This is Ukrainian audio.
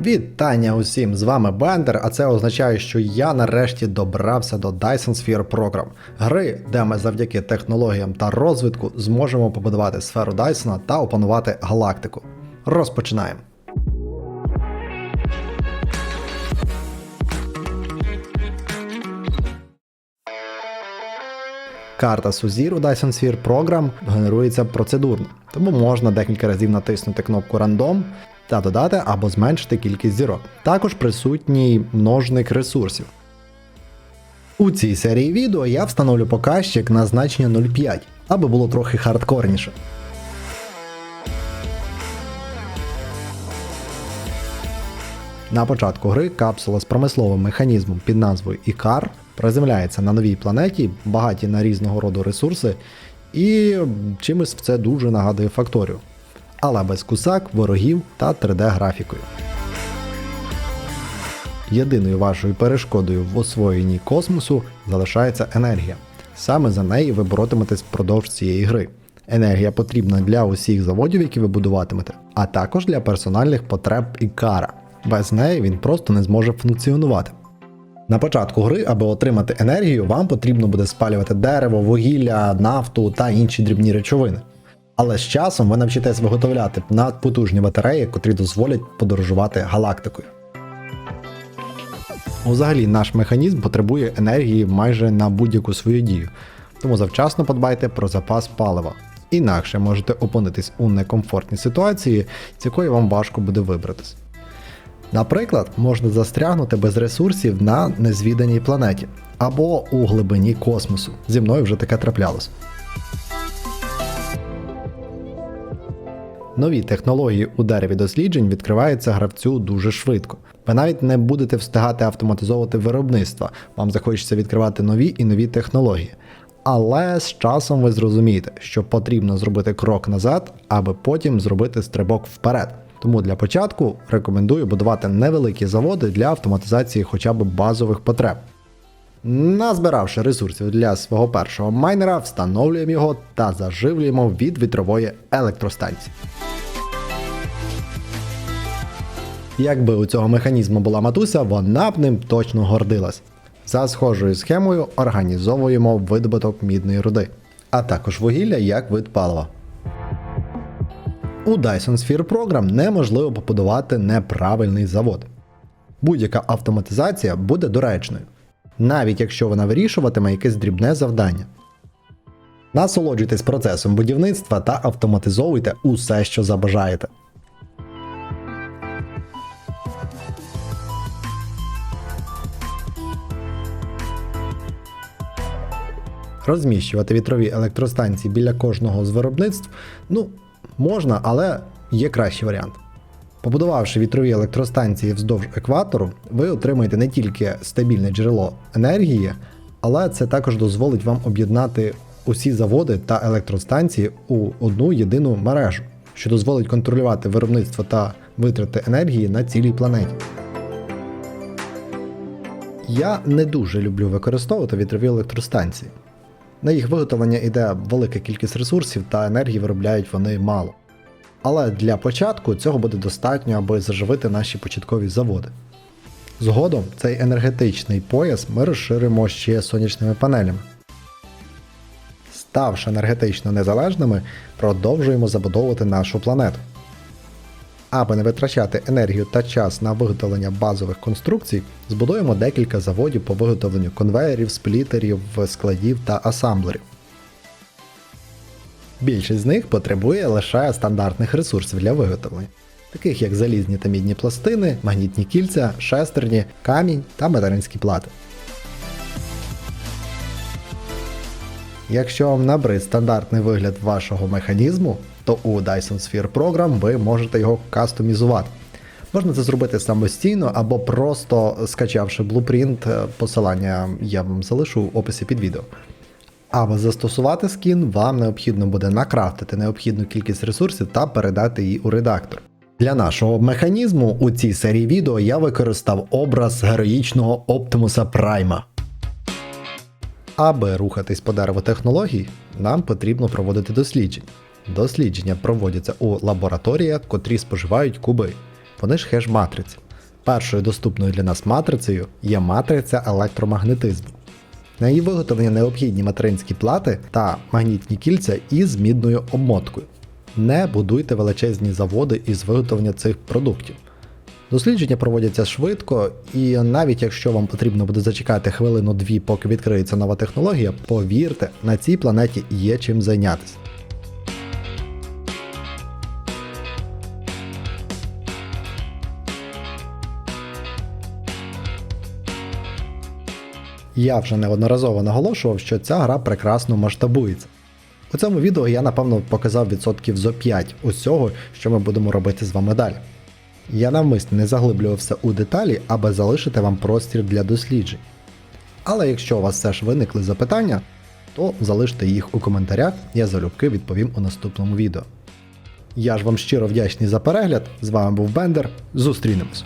Вітання усім! З вами Бендер, а це означає, що я нарешті добрався до Dyson Sphere Program, гри, де ми завдяки технологіям та розвитку зможемо побудувати сферу Дайсона та опанувати галактику. Розпочинаємо. Карта Сузір у Dyson Sphere Program генерується процедурно, тому можна декілька разів натиснути кнопку Random та додати або зменшити кількість зірок. Також присутній множник ресурсів. У цій серії відео я встановлю показчик на значення 0,5, аби було трохи хардкорніше. На початку гри капсула з промисловим механізмом під назвою Ікар приземляється на новій планеті, багаті на різного роду ресурси, і чимось це дуже нагадує факторію. Але без кусак, ворогів та 3D-графікою. Єдиною вашою перешкодою в освоєнні космосу залишається енергія. Саме за неї ви боротиметесь впродовж цієї гри. Енергія потрібна для усіх заводів, які ви будуватимете, а також для персональних потреб Ікара. Без неї він просто не зможе функціонувати. На початку гри, аби отримати енергію, вам потрібно буде спалювати дерево, вугілля, нафту та інші дрібні речовини. Але з часом ви навчитесь виготовляти надпотужні батареї, котрі дозволять подорожувати галактикою. Взагалі, наш механізм потребує енергії майже на будь-яку свою дію, тому завчасно подбайте про запас палива. Інакше можете опинитись у некомфортній ситуації, з якої вам важко буде вибратись. Наприклад, можна застрягнути без ресурсів на незвіданій планеті або у глибині космосу. Зі мною вже таке траплялось. Нові технології у дереві досліджень відкриваються гравцю дуже швидко. Ви навіть не будете встигати автоматизовувати виробництва, вам захочеться відкривати нові і нові технології. Але з часом ви зрозумієте, що потрібно зробити крок назад, аби потім зробити стрибок вперед. Тому для початку рекомендую будувати невеликі заводи для автоматизації хоча б базових потреб. Назбиравши ресурсів для свого першого майнера, встановлюємо його та заживлюємо від вітрової електростанції. Якби у цього механізму була матуся, вона б ним точно гордилась. За схожою схемою організовуємо видобуток мідної руди, а також вугілля як вид палива. У Dyson Sphere Program неможливо побудувати неправильний завод. Будь-яка автоматизація буде доречною, навіть якщо вона вирішуватиме якесь дрібне завдання. Насолоджуйтесь процесом будівництва та автоматизовуйте усе, що забажаєте. Розміщувати вітрові електростанції біля кожного з виробництв ну, можна, але є кращий варіант. Побудувавши вітрові електростанції вздовж екватору, ви отримаєте не тільки стабільне джерело енергії, але це також дозволить вам об'єднати усі заводи та електростанції у одну єдину мережу, що дозволить контролювати виробництво та витрати енергії на цілій планеті. Я не дуже люблю використовувати вітрові електростанції. На їх виготовлення йде велика кількість ресурсів та енергії виробляють вони мало. Але для початку цього буде достатньо, аби заживити наші початкові заводи. Згодом цей енергетичний пояс ми розширимо ще сонячними панелями. Ставши енергетично незалежними, продовжуємо забудовувати нашу планету. Аби не витрачати енергію та час на виготовлення базових конструкцій, збудуємо декілька заводів по виготовленню конвеєрів, сплітерів, складів та асамблерів. Більшість з них потребує лише стандартних ресурсів для виготовлення, таких як залізні та мідні пластини, магнітні кільця, шестерні, камінь та материнські плати. Якщо вам набрид стандартний вигляд вашого механізму, то у Dyson Sphere Program ви можете його кастомізувати. Можна це зробити самостійно або просто скачавши блупринт, посилання я вам залишу в описі під відео. Аби застосувати скін, вам необхідно буде накрафтити необхідну кількість ресурсів та передати її у редактор. Для нашого механізму у цій серії відео я використав образ героїчного Оптимуса Прайма. Аби рухатись по дереву технологій, нам потрібно проводити дослідження. Дослідження проводяться у лабораторіях, котрі споживають куби. Вони ж хеш-матриці. Першою доступною для нас матрицею є матриця електромагнетизму. На її виготовлення необхідні материнські плати та магнітні кільця із мідною обмоткою. Не будуйте величезні заводи із виготовлення цих продуктів. Дослідження проводяться швидко, і навіть якщо вам потрібно буде зачекати хвилину-дві, поки відкриється нова технологія, повірте, на цій планеті є чим зайнятися. Я вже неодноразово наголошував, що ця гра прекрасно масштабується. У цьому відео я напевно показав відсотків зо 5 усього, що ми будемо робити з вами далі. Я навмисно не заглиблювався у деталі, аби залишити вам простір для досліджень. Але якщо у вас все ж виникли запитання, то залиште їх у коментарях, я залюбки відповім у наступному відео. Я ж вам щиро вдячний за перегляд. З вами був Бендер. Зустрінемось!